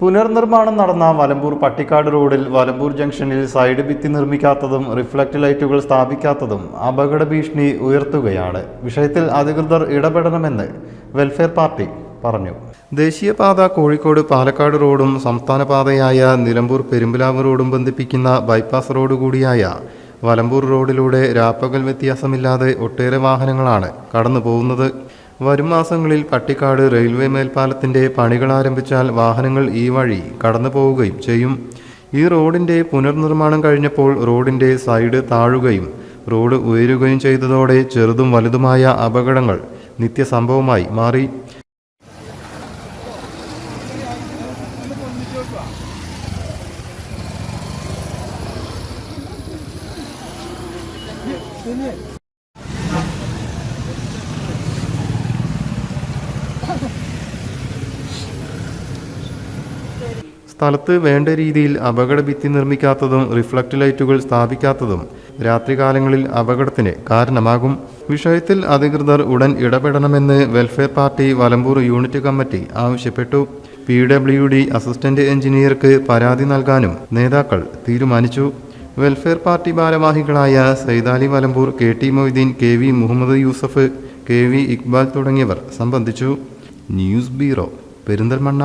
പുനർനിർമ്മാണം നടന്ന വലമ്പൂർ പട്ടിക്കാട് റോഡിൽ വലമ്പൂർ ജംഗ്ഷനിൽ സൈഡ് ഭിത്തി നിർമ്മിക്കാത്തതും റിഫ്ലക്ട് ലൈറ്റുകൾ സ്ഥാപിക്കാത്തതും അപകട ഭീഷണി ഉയർത്തുകയാണ്. വിഷയത്തിൽ അധികൃതർ ഇടപെടണമെന്ന് വെൽഫെയർ പാർട്ടി പറഞ്ഞു. ദേശീയപാത കോഴിക്കോട് പാലക്കാട് റോഡും സംസ്ഥാന പാതയായ നിലമ്പൂർ പെരുമ്പലാവ് റോഡും ബന്ധിപ്പിക്കുന്ന ബൈപ്പാസ് റോഡ് കൂടിയായ വലമ്പൂർ റോഡിലൂടെ രാപ്പകൽ വ്യത്യാസമില്ലാതെ ഒട്ടേറെ വാഹനങ്ങളാണ് കടന്നു പോകുന്നത് വരും മാസങ്ങളിൽ പട്ടിക്കാട് റെയിൽവേ മേൽപ്പാലത്തിന്റെ പണികൾ ആരംഭിച്ചാൽ വാഹനങ്ങൾ ഈ വഴി കടന്നു പോവുകയും ചെയ്യും. ഈ റോഡിന്റെ പുനർനിർമ്മാണം കഴിഞ്ഞപ്പോൾ റോഡിന്റെ സൈഡ് താഴുകയും റോഡ് ഉയരുകയും ചെയ്തതോടെ ചെറുതും വലുതുമായ അപകടങ്ങൾ നിത്യസംഭവമായി മാറി. സ്ഥലത്ത് വേണ്ട രീതിയിൽ അപകട ഭിത്തി നിർമ്മിക്കാത്തതും റിഫ്ലക്ട് ലൈറ്റുകൾ സ്ഥാപിക്കാത്തതും രാത്രികാലങ്ങളിൽ അപകടത്തിന് കാരണമാകും. വിഷയത്തിൽ അധികൃതർ ഉടൻ ഇടപെടണമെന്ന് welfare party Valambur unit committee ആവശ്യപ്പെട്ടു. പി ഡബ്ല്യു ഡി അസിസ്റ്റന്റ് എഞ്ചിനീയർക്ക് പരാതി നൽകാനും നേതാക്കൾ തീരുമാനിച്ചു. വെൽഫെയർ പാർട്ടി ഭാരവാഹികളായ Saidali Valambur K T Moitheen K V Muhammad Yusuf K V Iqbal തുടങ്ങിയവർ സംബന്ധിച്ചു. News bureau Perinthalmanna.